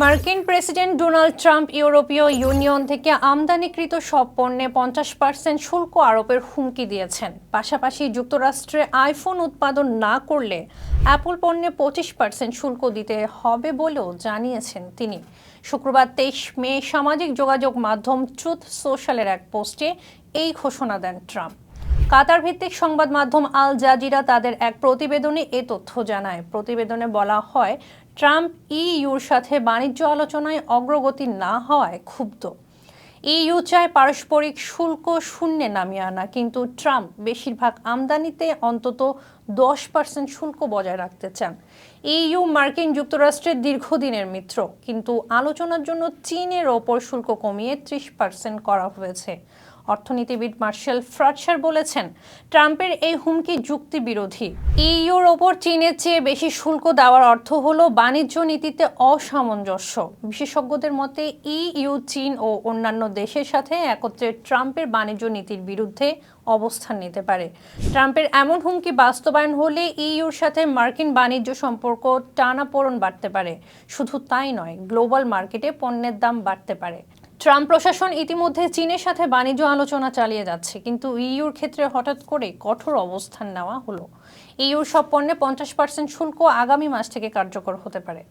মার্কিন president Donald Trump ইউরোপীয় union থেকে আমদানিকৃত সব পণ্যে পঞ্চাশ পার্সেন্ট শুল্ক আরোপের হুমকি দিয়েছেন। পাশাপাশি যুক্তরাষ্ট্রে আইফোন উৎপাদন না করলে অ্যাপল পণ্যে পঁচিশ পার্সেন্ট শুল্ক দিতে হবে বলেও জানিয়েছেন তিনি। শুক্রবার তেইশ মে সামাজিক যোগাযোগ মাধ্যম ট্রুথ সোশ্যালের এক পোস্টে এই ঘোষণা দেন ট্রাম্প। কাতার ভিত্তিক সংবাদ মাধ্যম আল জাজিরা তাদের এক প্রতিবেদনে এ তথ্য জানায়। প্রতিবেদনে বলা হয়, ট্রাম্প ইইউর সাথে বাণিজ্য আলোচনায় অগ্রগতি না হওয়ায় ক্ষুব্ধ। ইইউ চায় পারস্পরিক শুল্ক শূন্যে নামিয়ে আনা, কিন্তু ট্রাম্প বেশিরভাগ আমদানিতে অন্তত দশ পার্সেন্ট শুল্ক বজায় রাখতে চান। ইইউ মার্কিন যুক্তরাষ্ট্রের দীর্ঘদিনের মিত্র, কিন্তু আলোচনার জন্য চীনের ওপর শুল্ক কমিয়ে ত্রিশ পার্সেন্ট করা হয়েছে। অর্থনীতিবিদ মার্শাল ফ্রাটসার বলেছেন, ট্রাম্পের এই হুমকি যুক্তি বিরোধী ইইউর ওপর চীনের চেয়ে বেশি শুল্ক দেওয়ার অর্থ হলো বাণিজ্য নীতিতে অসামঞ্জস্য। বিশেষজ্ঞদের মতে, ইইউ, চীন ও অন্যান্য দেশের সাথে একত্রে ট্রাম্পের বাণিজ্য নীতির বিরুদ্ধে অবস্থান নিতে পারে। ট্রাম্পের এমন হুমকি বাস্তবায়ন হলে ইইউর সাথে মার্কিন বাণিজ্য সম্পর্ক টানাপোড়ন বাড়তে পারে। শুধু তাই নয়, গ্লোবাল মার্কেটে পণ্যের দাম বাড়তে পারে। ট্রাম্প প্রশাসন ইতিমধ্যে চীনের সাথে বাণিজ্য আলোচনা চালিয়ে যাচ্ছে, কিন্তু ইইউর ক্ষেত্রে হঠাৎ করে কঠোর অবস্থান নেওয়া হলো। ইইউর সব পণ্যে পঞ্চাশ পার্সেন্ট শুল্ক আগামী মাস থেকে কার্যকর হতে পারে।